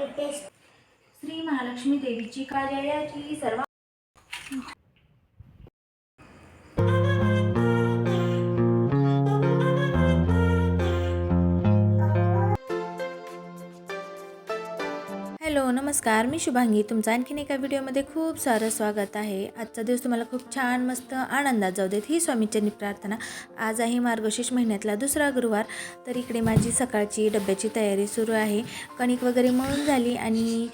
श्री महालक्ष्मी देवीची कार्यालयाची सर्व नमस्कार मी शुभांगी. तुमचं आणखीन एका व्हिडिओमध्ये खूप सारं स्वागत आहे. आजचा दिवस तुम्हाला खूप छान मस्त आनंदात जाऊ देत. ही स्वामीचरणी प्रार्थना. आज आहे मार्गशीर्ष महिन्यातला दुसरा गुरुवार. तर इकडे माझी सकाळची डब्याची तयारी सुरू आहे. कणिक वगैरे मळून झाली आणि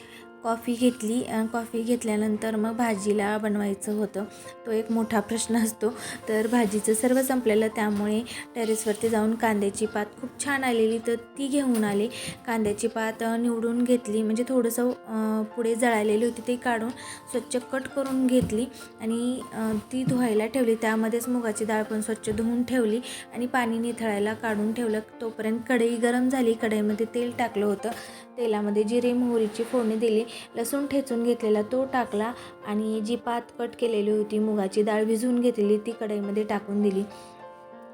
कॉफी घेतली कॉफी घेतल्यानंतर मग भाजीला बनवायचं होतं. तो एक मोठा प्रश्न असतो. तर भाजीचं सर्व संपलेलं त्यामुळे टेरेसवरती जाऊन कांद्याची पात खूप छान आलेली. तर ती घेऊन आले. कांद्याची पात निवडून घेतली. म्हणजे थोडंसं पुढे जळालेली होती ते काढून स्वच्छ कट करून घेतली आणि ती धुवायला ठेवली. त्यामध्येच मुगाची डाळ पण स्वच्छ धुवून ठेवली आणि पाणी निथळायला काढून ठेवलं. तोपर्यंत कढई गरम झाली. कढईमध्ये तेल टाकलं होतं. तेलामध्ये जिरे मोहरीची फोडणी दिली लसूण ठेचून घेतलेला तो टाकला आणि जी पात कट केलेली होती मुगाची डाळ भिजवून घेतलेली ती कढईमध्ये टाकून दिली.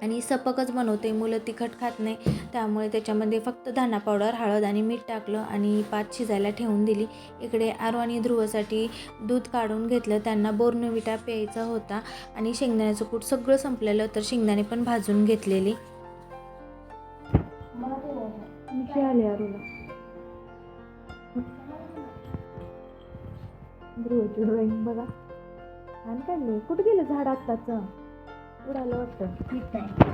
आणि सपकच बनवते मुलं तिखट खात नाही त्यामुळे त्याच्यामध्ये फक्त धाना पावडर हळद आणि मीठ टाकलं आणि पात शिजायला ठेवून दिली. इकडे आरो आणि ध्रुवासाठी दूध काढून घेतलं त्यांना बोर्नविटा प्यायचा होता आणि शेंगदाण्याचं कूट सगळं संपलेलं तर शेंगदाणे पण भाजून घेतलेली. आले आरूला. ध्रुवची ड्रॉइंग बघा. छान काढले कुठे गेलं झाड आत्ताच? उडालं वाटतं. ठीक आहे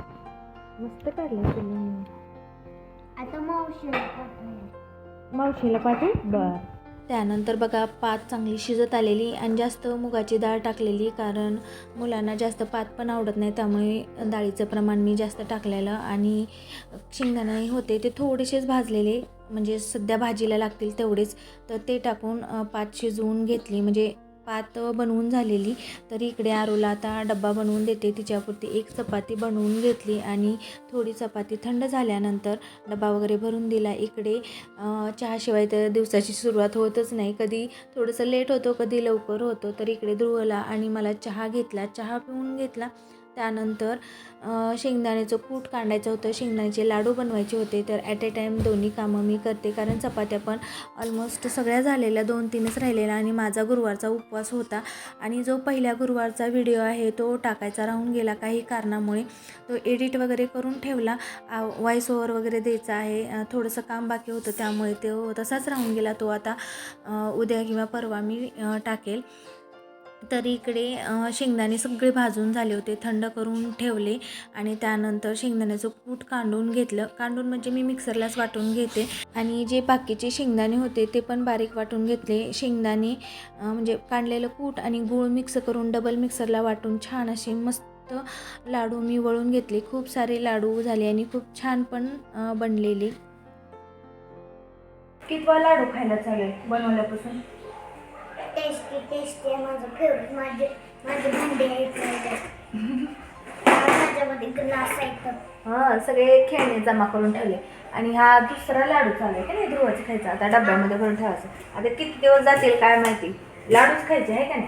मस्त काढलं तुम्ही आता मावशीला पाठवूया. मावशीला पाठवू? बर. त्यानंतर बघा पात चांगली शिजत आलेली आणि जास्त मुगाची डाळ टाकलेली कारण मुलांना जास्त पात पण आवडत नाही त्यामुळे डाळीचं प्रमाण मी जास्त टाकलेलं. आणि शेंगदाणे होते ते थोडेसेच भाजलेले. म्हणजे सध्या भाजीला लागतील तेवढेच तर ते टाकून पात शिजवून घेतली. म्हणजे पात बनवून झालेली. तर इकडे आरोला आता डब्बा बनवून देते. तिच्यापुरती एक चपाती बनवून घेतली आणि थोडी चपाती थंड झाल्यानंतर डबा वगैरे भरून दिला. इकडे चहाशिवाय तर दिवसाची सुरुवात होतच नाही. कधी थोडंसं लेट होतो कधी लवकर होतो. तर इकडे ध्रुवला आणि मला चहा घेतला. चहा पिऊन घेतला. त्यानंतर शेंगदाण्याचं कूट काढायचं होतं. शेंगदाण्याचे लाडू बनवायचे होते. तर ॲट ए टाईम दोन्ही कामं मी करते. कारण चपात्या पण ऑलमोस्ट सगळ्या झालेल्या दोन तीनच राहिलेल्या आणि माझा गुरुवारचा उपवास होता. आणि जो पहिल्या गुरुवारचा व्हिडिओ आहे तो टाकायचा राहून गेला काही कारणामुळे. तो एडिट वगैरे करून ठेवला. व्हॉइस ओव्हर वगैरे द्यायचा आहे. थोडंसं काम बाकी होतं त्यामुळे तो तसाच राहून गेला. तो आता उद्या किंवा परवा मी टाकेल. तर इकडे शेंगदाणे सगळे भाजून झाले होते थंड करून ठेवले आणि त्यानंतर शेंगदाण्याचं कूट काढून घेतलं. कांडून म्हणजे मी मिक्सरलाच वाटून घेते आणि जे बाकीचे शेंगदाणे होते ते पण बारीक वाटून घेतले. शेंगदाणे म्हणजे काढलेलं कूट आणि गूळ मिक्स करून डबल मिक्सरला वाटून छान असे मस्त लाडू मी वळून घेतले. खूप सारे लाडू झाले आणि खूप छान पण बनलेले. कितवा लाडू खायला चालेल बनवल्यापासून? टेस्टी टेस्टी आहे माझं फेवरेट माझे माझे भांडे आहेत. माझ्यामध्ये ग्लास आहेत हां सगळे खेळणे जमा करून ठेवले. आणि हा दुसरा लाडू चालू आहे का नाही ध्रुवाचं खायचा? आता डब्यामध्ये भरून ठेवायचं. आता किती दिवस जातील काय माहिती? लाडूच खायचे आहे का नाही?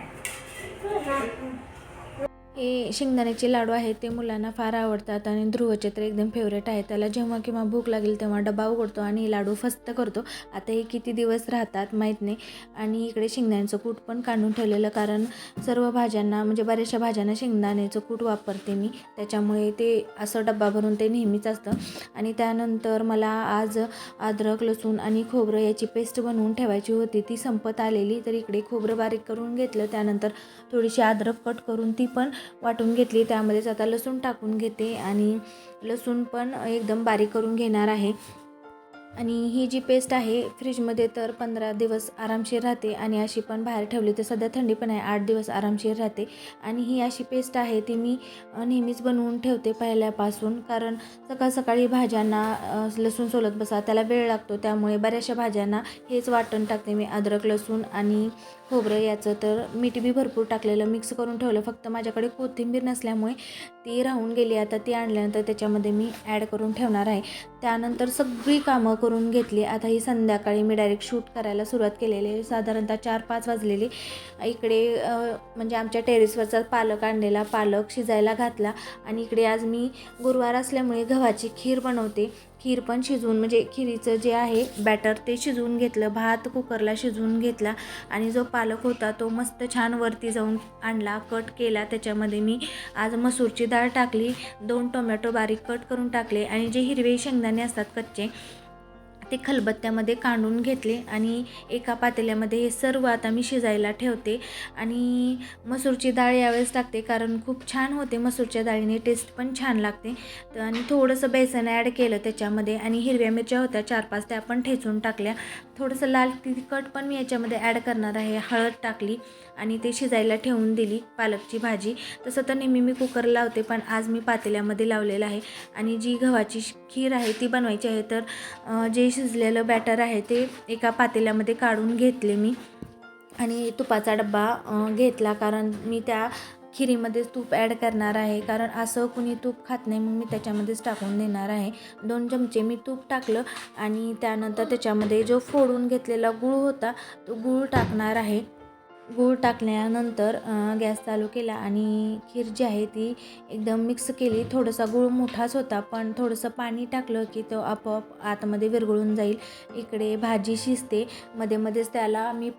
हे शेंगदाण्याचे लाडू आहेत ते मुलांना फार आवडतात आणि ध्रुवचे तर एकदम फेवरेट आहे. त्याला जेव्हा किंवा भूक लागेल तेव्हा डबा उघडतो आणि लाडू फस्त करतो. आता हे किती दिवस राहतात माहीत नाही आणि इकडे शेंगदाण्याचं कूट पण काढून ठेवलेलं कारण सर्व भाज्यांना म्हणजे बऱ्याचशा भाज्यांना शेंगदाण्याचं कूट वापरते मी. त्याच्यामुळे ते असं डब्बा भरून ते नेहमीच असतं. आणि त्यानंतर मला आज अद्रक लसूण आणि खोबरं याची पेस्ट बनवून ठेवायची होती. ती संपत आलेली तर इकडे खोबरं बारीक करून घेतलं. त्यानंतर थोडीशी अद्रक कट करून ती पण वाटून घेतली. त्यामध्येच आता लसूण टाकून घेते आणि लसूण पण एकदम बारीक करून घेणार आहे. आणि ही जी पेस्ट आहे फ्रीजमध्ये तर पंधरा दिवस आरामशीर राहते आणि अशी पण बाहेर ठेवली तर सध्या थंडी पण आहे आठ दिवस आरामशीर राहते. आणि ही अशी पेस्ट आहे ती मी नेहमीच बनवून ठेवते पहिल्यापासून. कारण सकाळ सकाळी भाज्यांना लसूण सोलत बसा त्याला वेळ लागतो. त्यामुळे बऱ्याचशा भाज्यांना हेच वाटण टाकते मी अद्रक लसूण आणि खोबरं याचं तर मीठ बी भरपूर टाकलेलं मिक्स करून ठेवलं. फक्त माझ्याकडे कोथिंबीर नसल्यामुळे ती राहून गेली. आता ती आणल्यानंतर त्याच्यामध्ये मी ॲड करून ठेवणार आहे. त्यानंतर सगळी कामं करून घेतली. आता ही संध्याकाळी मी डायरेक्ट शूट करायला सुरुवात केलेली आहे. साधारणतः चार पाच वाजलेली. इकडे म्हणजे आमच्या टेरेसवरचा पालक आणलेला. पालक शिजायला घातला. आणि इकडे आज मी गुरुवार असल्यामुळे गव्हाची खीर बनवते. खीर पण शिजवून म्हणजे खिरीचं जे आहे बॅटर ते शिजवून घेतलं भात कुकरला शिजवून घेतला आणि जो पालक होता तो मस्त छान वरती जाऊन आणला कट केला. त्याच्यामध्ये मी आज मसूरची डाळ टाकली दोन टोमॅटो बारीक कट करून टाकले आणि जे हिरवे शेंगदाणे असतात कच्चे ते खलबत्त्यामध्ये काढून घेतले आणि एका पातेल्यामध्ये हे सर्व आता मी शिजायला ठेवते. आणि मसूरची डाळ यावेळेस टाकते कारण खूप छान होते मसूरच्या डाळीने टेस्ट पण छान लागते. तर आणि थोडंसं बेसन ॲड केलं त्याच्यामध्ये आणि हिरव्या मिरच्या होत्या चार पाच त्या पण ठेचून टाकल्या. थोडंसं लाल तिखट पण मी याच्यामध्ये ॲड करणार आहे. हळद टाकली आणि ते शिजायला ठेवून दिली पालकची भाजी. तसं तर नेहमी मी कुकर लावते पण आज मी पातेल्यामध्ये लावलेलं आहे. आणि जी गव्हाची खीर आहे ती बनवायची आहे तर जे शिजलेलं बॅटर आहे ते एका पातेल्यामध्ये काढून घेतले मी. आणि तुपाचा डब्बा घेतला कारण मी त्या खिरीमध्येच तूप ॲड करणार आहे. कारण असं कुणी तूप खात नाही मग मी त्याच्यामध्येच टाकून देणार आहे. दोन चमचे मी तूप टाकलं आणि त्यानंतर त्याच्यामध्ये जो फोडून घेतलेला गूळ होता तो गूळ टाकणार आहे. गूळ टाकल्यानंतर गॅस चालू केला आणि खीर जी आहे ती एकदम मिक्स केली. थोडासा गूळ मोठाच होता पण थोडंसं पाणी टाकलं की तो आपोआप आतमध्ये विरघळून जाईल. इकडे भाजी शिजते. मध्ये मध्येच त्याला मी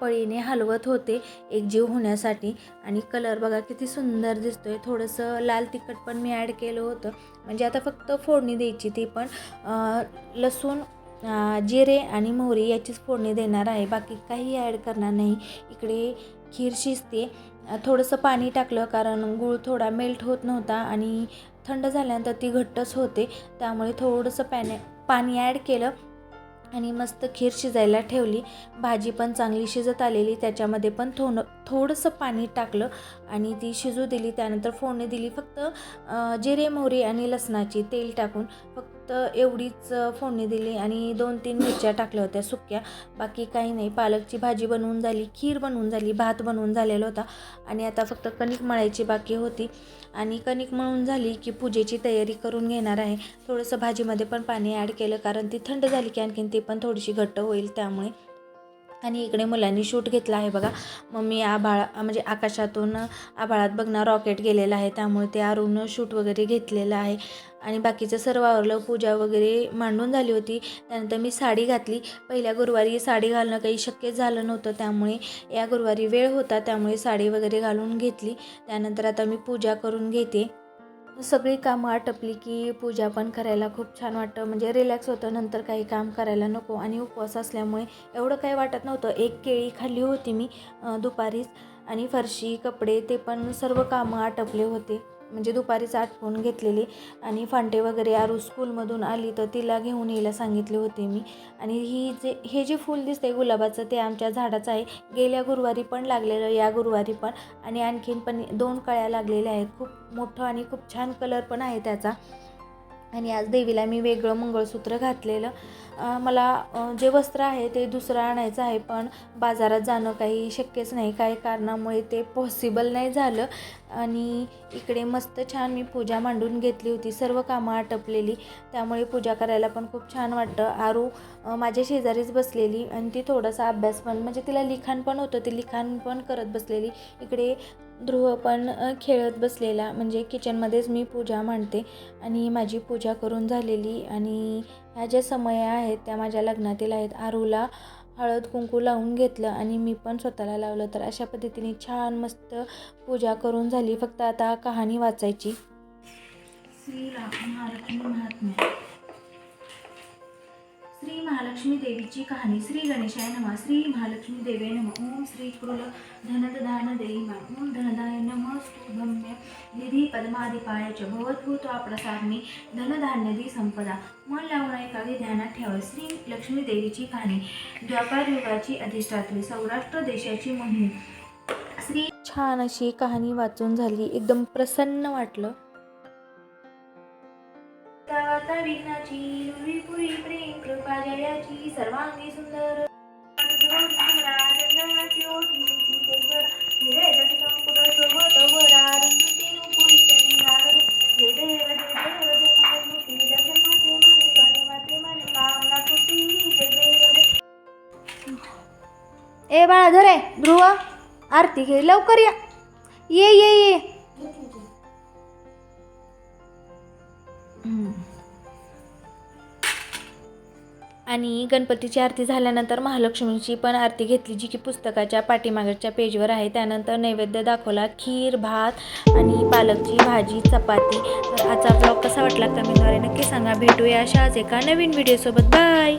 पळीने हलवत होते एकजीव होण्यासाठी. आणि कलर बघा किती सुंदर दिसतो आहे थोडंसं लाल तिखट पण मी ॲड केलं होतं. म्हणजे आता फक्त फोडणी द्यायची ती पण. लसूण जिरे आणि मोहरी याचीच फोडणी देणार आहे. बाकी काही ॲड करणार नाही. इकडे खीर शिजते. थोडंसं पाणी टाकलं कारण गूळ थोडा मेल्ट होत नव्हता आणि थंड झाल्यानंतर ती घट्टच होते. त्यामुळे थोडंसं पॅने पाणी ॲड केलं आणि मस्त खीर शिजायला ठेवली. भाजी पण चांगली शिजत आलेली. त्याच्यामध्ये पण थोडं थोडंसं पाणी टाकलं आणि ती शिजू दिली. त्यानंतर फोडणी दिली. फक्त जिरे मोहरी आणि लसणाची तेल टाकून फक्त एवढीच फोडणी दिली आणि दोन तीन मिरच्या टाकल्या होत्या सुक्या. बाकी काही नाही. पालकची भाजी बनवून झाली खीर बनवून झाली भात बनवून झालेला होता. आणि आता फक्त कणिक मळायची बाकी होती. आणि कणिक मळून झाली की पूजेची तयारी करून घेणार आहे. थोडंसं भाजीमध्ये पण पाणी ॲड केलं कारण ती थंड झाली की आणखीन ती पण थोडीशी घट्ट होईल त्यामुळे. आणि इकडे मुलांनी शूट घेतला आहे बघा. मम्मी आभाळा म्हणजे आकाशातून आभाळात बघणार रॉकेट गेलेलं आहे. त्यामुळे ते अरुण शूट वगैरे घेतलेलं आहे. आणि बाकीचं सर्व आवरलं. पूजा वगैरे मांडून झाली होती. त्यानंतर मी साडी घातली. पहिल्या गुरुवारी साडी घालणं काही शक्य झालं नव्हतं. त्यामुळे या गुरुवारी वेळ होता. त्यामुळे साडी वगैरे घालून घेतली. त्यानंतर आता मी पूजा करून घेते. सगळी कामं आटपली की पूजा पण करायला खूप छान वाटतं. म्हणजे रिलॅक्स होतं नंतर काही काम करायला नको आणि उपवास असल्यामुळे एवढं काही वाटत नव्हतं. एक केळी खाल्ली होती मी दुपारीच आणि फरशी कपडे ते पण सर्व कामं आटपले होते. म्हणजे दुपारीच आटपून घेतलेली आणि फांटे वगैरे आरू स्कूलमधून आली तर तिला घेऊन यायला सांगितले होते मी. आणि ही जे हे जे फूल दिसते गुलाबाचं ते आमच्या झाडाचं आहे. गेल्या गुरुवारी पण लागलेलं या गुरुवारी पण. आणि आणखीन पण दोन कळ्या लागलेल्या आहेत. खूप मोठं आणि खूप छान कलर पण आहे त्याचा. आणि आज देवीला मी वेगळं मंगळसूत्र घातलेलं. मला जे वस्त्र आहे ते दुसरं आणायचं आहे पण बाजारात जाणं काही शक्यच नाही. काही कारणामुळे ते पॉसिबल नाही झालं. आणि इकडे मस्त छान मी पूजा मांडून घेतली होती. सर्व कामं आटपलेली. त्यामुळे पूजा करायला पण खूप छान वाटतं. आरू माझ्या शेजारीच बसलेली आणि ती थोडासा अभ्यास पण म्हणजे तिला लिखाण पण होतं. ती लिखाण पण करत बसलेली. इकडे ध्रुव पण खेळत बसलेला. म्हणजे किचनमध्येच मी पूजा मांडते आणि माझी पूजा करून झालेली. आणि ह्या ज्या समया आहेत त्या माझ्या लग्नातील आहेत. आरूला हळद कुंकू लावून घेतलं आणि मी पण स्वतःला लावलं. तर अशा पद्धतीने छान मस्त पूजा करून झाली. फक्त आता कहाणी वाचायची. श्री महालक्ष्मी श्री महालक्ष्मी देवीची कहाणी. श्री गणेशाय नमः. श्री महालक्ष्मी देवे नमः. ओम श्री कृल धनदान देई ओम धनदाय नमः. शुभम्य निधी पद्माधिपाय च भवद्भूता प्रसादने धनधान्यदी संपदा. मन लावून एखादी ध्यानात ठेवा श्री लक्ष्मी देवीची कहाणी. द्वापार युगाची अधिष्ठात्री सौराष्ट्र देशाची मोहीम श्री छान अशी कहाणी वाचून झाली. एकदम प्रसन्न वाटलं. गावाता विघ्नाची विपुरी प्रेम कृपा जयाची सर्वांगी सुंदर. ए बाळा धरे ध्रुव. आरती घे लवकर या. ये ये ये. आणि गणपतीची आरती झाल्यानंतर महालक्ष्मीची पण आरती घेतली जी की पुस्तकाच्या पाठीमागच्या पेजवर आहे. त्यानंतर नैवेद्य दाखवला खीर भात आणि पालकची भाजी चपाती. तर आजचा ब्लॉग कसा वाटला कमेंटद्वारे नक्की सांगा. भेटूया अशाच एका नवीन व्हिडिओसोबत बाय